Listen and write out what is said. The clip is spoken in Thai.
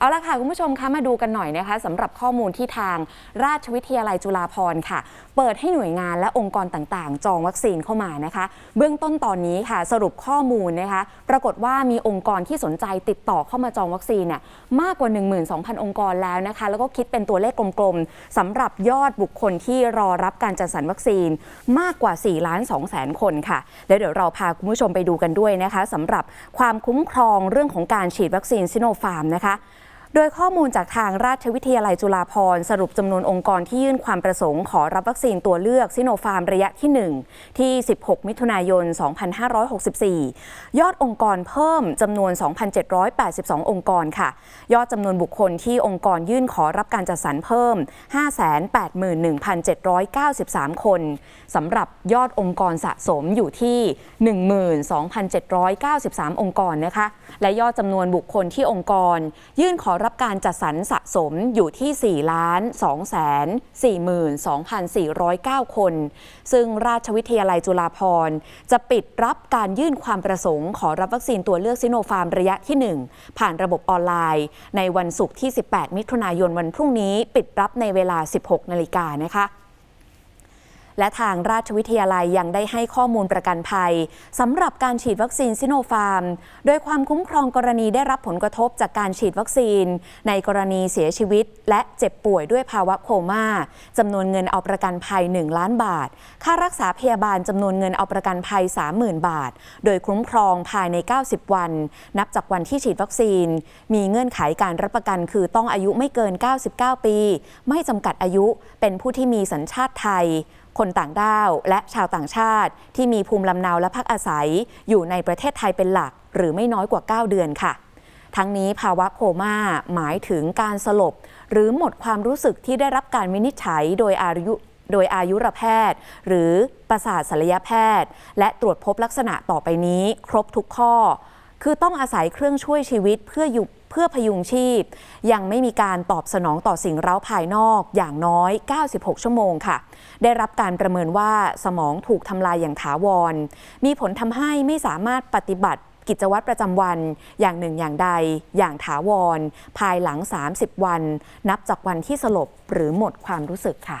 เอาละค่ะ คุณผู้ชมคะมาดูกันหน่อยนะคะสำหรับข้อมูลที่ทางราชวิทยาลัยจุฬาภรณ์ค่ะ เปิดให้หน่วยงานและองค์กรต่างๆ จองวัคซีนเข้ามานะคะ เบื้องต้นตอนนี้ค่ะ สรุปข้อมูลนะคะ ปรากฏว่ามีองค์กรที่สนใจติดต่อเข้ามาจองวัคซีนเนี่ยมากกว่า 12,000 องค์กรแล้วนะคะ แล้วก็คิดเป็นตัวเลขกลมๆสำหรับยอดบุคคลที่รอรับการจัดสรรวัคซีนมากกว่า4ล้าน2แสนคนค่ะแล้วเดี๋ยวเราพาคุณผู้ชมไปดูกันด้วยนะคะสำหรับความคุ้มครองเรื่องของการฉีดวัคซีนซิโนฟาร์มนะคะ โดยข้อมูลจากทางราชวิทยาลัยจุฬาภรณ์สรุปจำนวนองค์กรที่ยื่นความประสงค์ขอรับวัคซีนตัวเลือกซิโนฟาร์มระยะที่ 1 ที่ 16 มิถุนายน 2564 ยอดองค์กรเพิ่มจำนวน 2,782 องค์กรค่ะ ยอดจำนวนบุคคลที่องค์กรยื่นขอรับการจัดสรรเพิ่ม 581,793 คนสำหรับยอดองค์กรสะสมอยู่ที่ 12,793 องค์กรนะคะ และยอดจำนวนบุคคลที่องค์กร ยื่นขอรับการจัดสรรสะสมอยู่ที่4ล้าน2แสน42,409 คน ซึ่งราชวิทยาลัยจุฬาภรณ์ จะปิดรับการยื่นความประสงค์ขอรับวัคซีนตัวเลือกซิโนฟาร์มระยะที่ 1 ผ่านระบบออนไลน์ ในวันศุกร์ที่ 18 มิถุนายนวันพรุ่งนี้ ปิดรับในเวลา 16 นาฬิกานะคะ และทางราชวิทยาลัยยังได้ให้ข้อมูลประกันภัยสำหรับการฉีดวัคซีนซิโนฟาร์ม โดยความคุ้มครองกรณีได้รับผลกระทบจากการฉีดวัคซีน ในกรณีเสียชีวิต และเจ็บป่วยด้วยภาวะโคม่าจำนวนเงินเอาประกันภัย 1 ล้านบาท ค่ารักษาพยาบาลจำนวนเงินเอาประกันภัย 30,000 บาท โดยคุ้มครองภายใน 90 วัน นับจากวันที่ฉีดวัคซีน มีเงื่อนไขการรับประกันคือต้องอายุไม่เกิน 99 ปี ไม่จำกัดอายุเป็นผู้ที่มีสัญชาติไทย คนต่างด้าว และชาวต่างชาติ ที่มีภูมิลำเนาและพักอาศัย อยู่ในประเทศไทยเป็นหลัก หรือไม่น้อยกว่า 9 เดือนค่ะ ทั้งนี้ภาวะโคม่าหมายถึงการสลบ หรือหมดความรู้สึกที่ได้รับการวินิจฉัยโดยอายุโดยอายุรแพทย์ หรือประสาทศัลยแพทย์ และตรวจพบลักษณะต่อไปนี้ ครบทุกข้อ คือต้องอาศัยเครื่องช่วยชีวิตเพื่ออยู่เพื่อพยุงชีพ ยังไม่มีการตอบสนองต่อสิ่งเร้าภายนอกอย่างน้อย 96 ชั่วโมงค่ะ ได้รับการประเมินว่าสมองถูกทำลายอย่างถาวร มีผลทำให้ไม่สามารถปฏิบัติกิจวัตรประจำวันอย่างหนึ่งอย่างใด อย่างถาวร ภายหลัง 30 วัน นับจากวันที่สลบหรือหมดความรู้สึกค่ะ